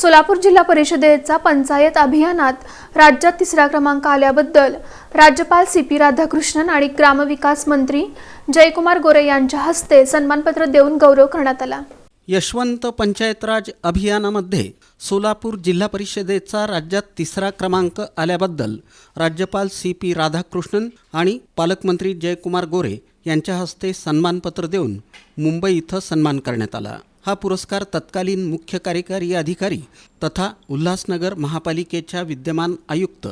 सोलापूर जिल्हा परिषदेचा पंचायत अभियानात राज्यात तिसरा क्रमांक आल्याबद्दल राज्यपाल सी पी राधाकृष्णन आणि ग्रामविकास मंत्री जयकुमार गोरे यांच्या हस्ते सन्मानपत्र देऊन गौरव करण्यात आला. यशवंत पंचायतराज अभियानामध्ये सोलापूर जिल्हा परिषदेचा राज्यात तिसरा क्रमांक आल्याबद्दल राज्यपाल सी पी राधाकृष्णन आणि पालकमंत्री जयकुमार गोरे यांच्या हस्ते सन्मानपत्र देऊन मुंबई इथं सन्मान करण्यात आला. हा पुरस्कार तत्कालीन मुख्य कार्यकारी अधिकारी तथा उल्हासनगर महापालिकेच्या विद्यमान आयुक्त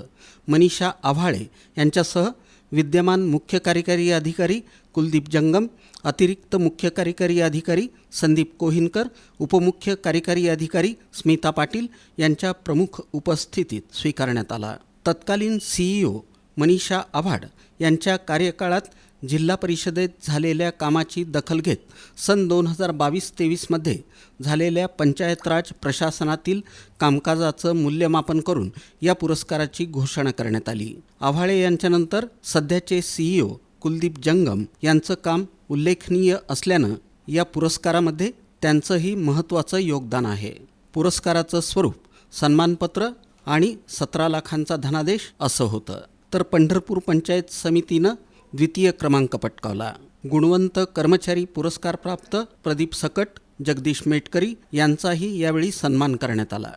मनीषा आव्हाळे यांच्यासह विद्यमान मुख्य कार्यकारी अधिकारी कुलदीप जंगम अतिरिक्त मुख्य कार्यकारी अधिकारी संदीप कोहिनकर उपमुख्य कार्यकारी अधिकारी स्मिता पाटील यांच्या प्रमुख उपस्थितीत स्वीकारण्यात आला. तत्कालीन सीईओ मनीषा आव्हाड यांच्या कार्यकाळात जिल्हा परिषदेत झालेल्या कामाची दखल घेत सन दोन हजार बावीस तेवीसमध्ये झालेल्या पंचायत राज प्रशासनातील कामकाजाचं मूल्यमापन करून या पुरस्काराची घोषणा करण्यात आली. आव्हाळे यांच्यानंतर सध्याचे सीईओ कुलदीप जंगम यांचं काम उल्लेखनीय असल्यानं या पुरस्कारामध्ये त्यांचंही महत्त्वाचं योगदान आहे. पुरस्काराचं स्वरूप सन्मानपत्र आणि सतरा लाखांचा धनादेश असं होतं. तर पंढरपूर पंचायत समितीनं द्वितीय क्रमांक पटकावला. गुणवंत कर्मचारी पुरस्कारप्राप्त प्रदीप सकट जगदीश मेटकरी यांचाही यावेळी सन्मान करण्यात आला.